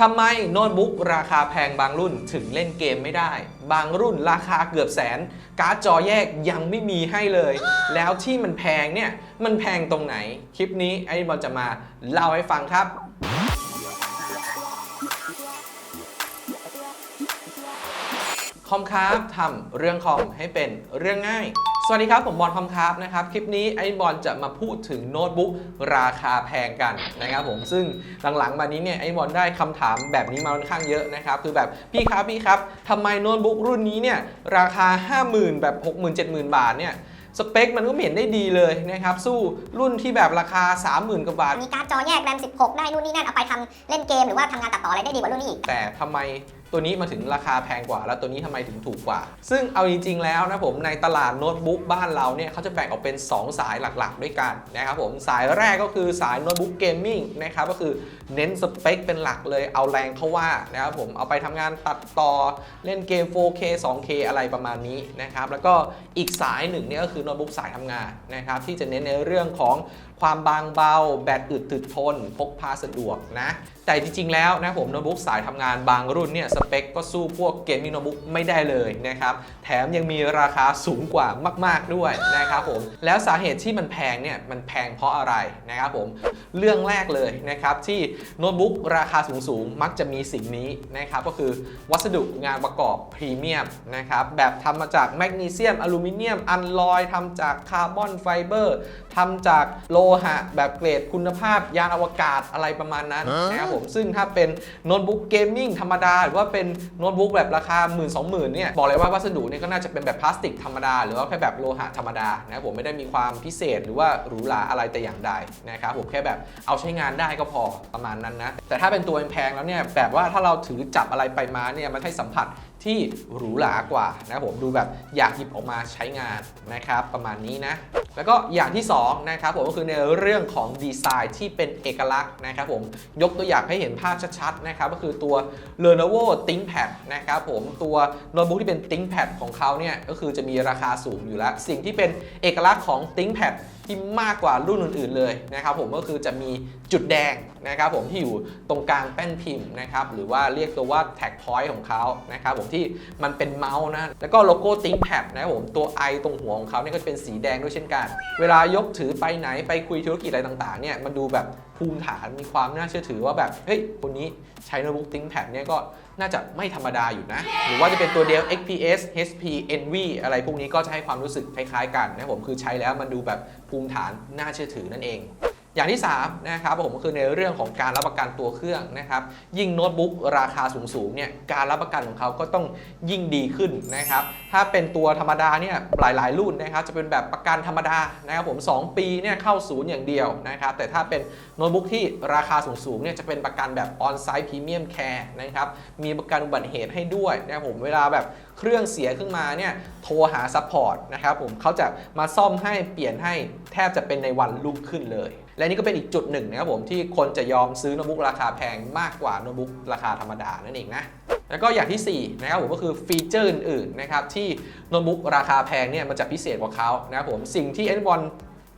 ทำไมโน้ตบุ๊กราคาแพงบางรุ่นถึงเล่นเกมไม่ได้ บางรุ่นราคาเกือบแสน การ์ดจอแยกยังไม่มีให้เลย แล้วที่มันแพงเนี่ย มันแพงตรงไหน คลิปนี้ไอ้บอลจะมาเล่าให้ฟังครับคอมคราฟทำเรื่องคอมให้เป็นเรื่องง่าย สวัสดีครับ ผมบอลคอมคราฟนะครับ คลิปนี้ไอ้บอลจะมาพูดถึงโน้ตบุ๊กราคาแพงกันนะครับผมซึ่งหลังๆมานี้เนี่ยไอ้บอลได้คำถามแบบนี้มาค่อนข้างเยอะนะครับคือแบบพี่ครับพี่ครับทำไมโน้ตบุ๊กรุ่นนี้เนี่ยราคา 50,000 แบบ 60,000 70,000 บาทเนี่ยสเปคมันก็ไม่เห็นได้ดีเลยนะครับ สู้รุ่นที่แบบราคา 30,000กว่าบาท มีการ์ดจอแยกแรม 16 ได้นู่นนี่นั่นเอาไปทำเล่นเกมหรือว่าทำงานตัดต่ออะไรได้ดีกว่ารุ่นนี้อีกแต่ทำไม ตัวนี้มาถึงราคาแพงกว่า แล้วตัวนี้ทำไมถึงถูกกว่า ซึ่งเอาจริงๆแล้วนะผมในตลาดโน้ตบุ๊กบ้านเราเนี่ยเขาจะแบ่งออกเป็น 2 สายหลักๆ ด้วยกันนะครับผมสายแรกก็คือสายโน้ตบุ๊กเกมมิ่งนะครับก็คือเน้นสเปคเป็นหลักเลยเอาแรงเข้าว่านะครับผมเอาไปทำงานตัดต่อเล่นเกม 4K 2K อะไรประมาณนี้นะครับแล้วก็อีกสายหนึ่งเนี่ยก็คือโน้ตบุ๊กสายทำงานนะครับที่จะเน้นในเรื่องของความบางเบา แบตอึดถึกทน พกพาสะดวกนะแต่จริงๆแล้วนะผมโน้ตบุ๊กสายทำงานบางรุ่นเนี่ยสเปคก็สู้พวกเกมมิ่งโน้ตบุ๊กไม่ได้เลยนะครับ แถมยังมีราคาสูงกว่ามาก ๆด้วยนะครับผม แล้วสาเหตุที่มันแพงเนี่ย มันแพงเพราะอะไรนะครับผม เรื่องแรกเลยนะครับที่โน้ตบุ๊กราคาสูงๆ มักจะมีสิ่งนี้นะครับก็คือวัสดุงานประกอบพรีเมียมนะครับแบบทำมาจากแมกนีเซียมอลูมิเนียมอัลลอยทำจากคาร์บอนไฟเบอร์ทำจากโลหะแบบเกรดคุณภาพยานอวกาศอะไรประมาณนั้นนะครับผมซึ่งถ้าเป็นโน้ตบุ๊กเกมมิ่งธรรมดาหรือว่าเป็นโน้ตบุ๊กแบบราคา1 2 0 0 0 0เนี่ยบอกเลยว่าวัสดุเนี่ยก็น่าจะเป็นแบบพลาสติกธรรมดา หรือว่าแค่แบบโลหะธรรมดานะครับผมไม่ได้มีความพิเศษหรือว่าหรูหราอะไรแต่อย่างใดนะครับผมแค่แบบเอาใช้งานได้ก็พอประมาณนั้นนะแต่ถ้าเป็นตัวแพงแล้วเนี่ยแบบว่าถ้าเราถือจับอะไรไปมาเนี่ยมันให้สัมผัสที่หรูหรากว่านะครับผมดูแบบอยากหยิบออกมาใช้งานนะครับประมาณนี้นะ แล้วก็อย่างที่2นะครับผมก็คือในเรื่องของดีไซน์ที่เป็นเอกลักษณ์นะครับผมยกตัวอย่างให้เห็นภาพชัดๆนะครับก็คือตัว Lenovo ThinkPad นะครับผมตัวโน้ตบุ๊กที่เป็น ThinkPad ของเขาเนี่ยก็คือจะมีราคาสูงอยู่แล้ว สิ่งที่เป็นเอกลักษณ์ของ ThinkPad ที่มากกว่ารุ่นอื่นๆเลยนะครับผมก็คือจะมีจุดแดงนะครับผมที่อยู่ตรงกลางแป้นพิมพ์นะครับหรือว่าเรียกตัวว่า tag point ของเขานะครับผมที่มันเป็นเมาส์นะแล้วก็โลโก้ ThinkPad นะครับผมตัว i ตรงหัวของเขาเนี่ยก็จะเป็นสีแดงด้วยเช่นกัน เวลายกถือไปไหนไปคุยธุรกิจอะไรต่างๆเนี่ยมันดูแบบภูมิฐานมีความน่าเชื่อถือว่าแบบเฮ้ยคนนี้ใช้โน้ตบุ๊ก ThinkPad เนี่ยก็ น่าจะไม่ธรรมดาอยู่นะ หรือว่าจะเป็นตัวเดียว XPS HP NV อะไรพวกนี้ก็จะให้ความรู้สึกคล้ายๆกันนะครับผมคือใช้แล้วมันดูแบบภูมิฐานน่าเชื่อถือนั่นเอง อย่างที่3นะครับผมก็คือในเรื่องของการรับประกันตัวเครื่องนะครับ ยิ่งโน้ตบุ๊กราคาสูงๆเนี่ยการรับประกันของเขาก็ต้องยิ่งดีขึ้นนะครับ ถ้าเป็นตัวธรรมดาเนี่ยหลายๆ รุ่นนะครับจะเป็นแบบประกันธรรมดานะครับผม 2 ปีเนี่ยเข้าศูนย์อย่างเดียวนะครับ แต่ถ้าเป็นโน้ตบุ๊กที่ราคาสูงๆเนี่ยจะเป็นประกันแบบออนไซต์พรีเมียมแคร์นะครับมีประกันอุบัติเหตุให้ด้วยนะครับผมเวลาแบบเครื่องเสียขึ้นมาเนี่ยโทรหาซัพพอร์ตนะครับผมเขาจะมาซ่อมให้เปลี่ยนให้แทบจะเป็นในวันรุ่งขึ้นเลย และนี่ก็เป็นอีกจุดหนึ่งนะครับผมที่คนจะยอมซื้อโน้ตบุ๊กราคาแพงมากกว่าโน้ตบุ๊กราคาธรรมดานั่นเองนะแล้วก็อย่างที่ 4 นะครับผมก็คือฟีเจอร์อื่นๆนะครับที่โน้ตบุ๊กราคาแพงเนี่ยมันจะพิเศษกว่าเขานะครับผมสิ่งที่เอ็นวอน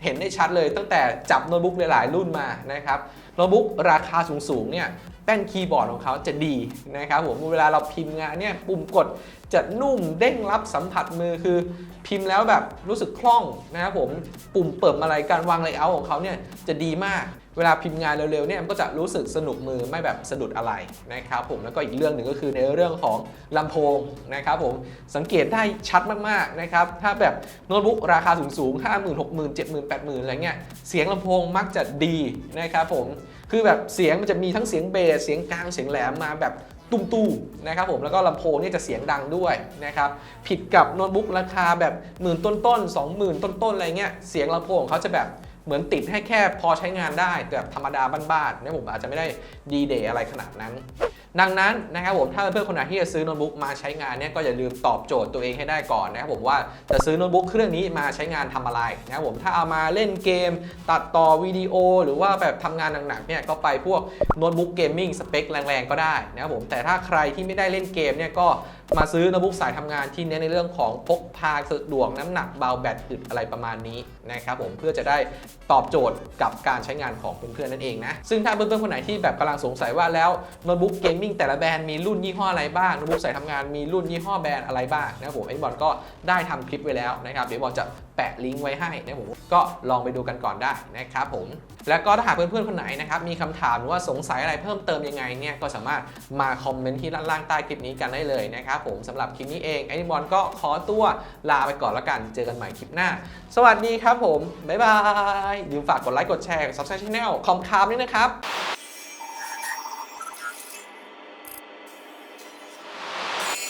เห็นได้ชัดเลยตั้งแต่จับโน้ตบุ๊กหลายๆรุ่นมานะครับโน้ตบุ๊กราคาสูงๆเนี่ย ป้นคีย์บอร์ดของเขาจะดีนะครับผมเวลาเราพิมพ์งานเนี่ยปุ่มกดจะนุ่มเด้งรับสัมผัสมือคือพิมพ์แล้วแบบรู้สึกคล่องนะครับผมปุ่มเปิดอะไรการวางเลเยอร์ของเขาเนี่ยจะดีมากเวลาพิมพ์งานเร็วๆเนี่ยมันก็จะรู้สึกสนุกมือไม่แบบสะดุดอะไรนะครับผมแล้วก็อีกเรื่องหนึ่งก็คือในเรื่องของลำโพงนะครับผมสังเกตได้ชัดมากๆนะครับถ้าแบบโน้ตบุ๊กราคาสูงๆ 5 0 0 0 0 6 0 0 0 7 0 0 0 8 0 0 0อะไรเงี้ยเสียงลำโพงมักจะดีนะครับผม คือแบบเสียงมันจะมีทั้งเสียงเบส เสียงกลาง เสียงแหลมมาแบบตุ้มๆนะครับผม แล้วก็ลำโพงเนี่ยจะเสียงดังด้วยนะครับ ผิดกับโน้ตบุ๊กราคาแบบหมื่นต้นๆ20,000 ต้นๆ อะไรเงี้ย เสียงลำโพงของเขาจะแบบเหมือนติดให้แค่พอใช้งานได้แบบธรรมดาบ้านๆเนี่ยผมอาจจะไม่ได้ดีเดย์อะไรขนาดนั้น ดังนั้นนะครับผมถ้าเพื่อนคนไหนที่จะซื้อโน้ตบุ๊กมาใช้งานเนี่ยก็อย่าลืมตอบโจทย์ตัวเองให้ได้ก่อนนะครับผมว่าจะซื้อโน้ตบุ๊กเครื่องนี้มาใช้งานทำอะไรนะครับผมถ้าเอามาเล่นเกม ตัดต่อวิดีโอ หรือว่าแบบทำงานหนักๆเนี่ยก็ไปพวกโน้ตบุ๊กเกมมิ่งสเปคแรงๆก็ได้นะครับผมแต่ถ้าใครที่ไม่ได้เล่นเกมเนี่ยก็ มาซื้อโน้ตบุ๊กสายทำงานที่เน้นในเรื่องของพกพาสะดวกน้ำหนักเบาแบตอึดอะไรประมาณนี้นะครับผมเพื่อจะได้ตอบโจทย์กับการใช้งานของเพื่อนๆนั่นเองนะซึ่งถ้าเพื่อนๆคนไหนที่แบบกำลังสงสัยว่าแล้วโน้ตบุ๊กเกมมิ่งแต่ละแบรนด์มีรุ่นยี่ห้ออะไรบ้างโน้ตบุ๊กสายทำงานมีรุ่นยี่ห้อแบรนด์อะไรบ้างนะครับผมไอ้บอลก็ได้ทำคลิปไว้แล้วนะครับเดี๋ยวบอลจะ แปะลิงก์ไว้ให้นะผมก็ลองไปดูกันก่อนได้นะครับผม แล้วก็ถ้าหากเพื่อนๆคนไหนนะครับมีคำถามหรือว่าสงสัยอะไรเพิ่มเติมยังไงเนี่ยก็สามารถมาคอมเมนต์ที่ด้านล่างใต้คลิปนี้กันได้เลยนะครับผมสำหรับคลิปนี้เองไอ้บอลก็ขอตัวลาไปก่อนแล้วกันเจอกันใหม่คลิปหน้า สวัสดีครับผมบ๊ายบายอย่าลืมฝากกดไลค์กดแชร์กด subscribe channel คอมคามด้วยนะครับ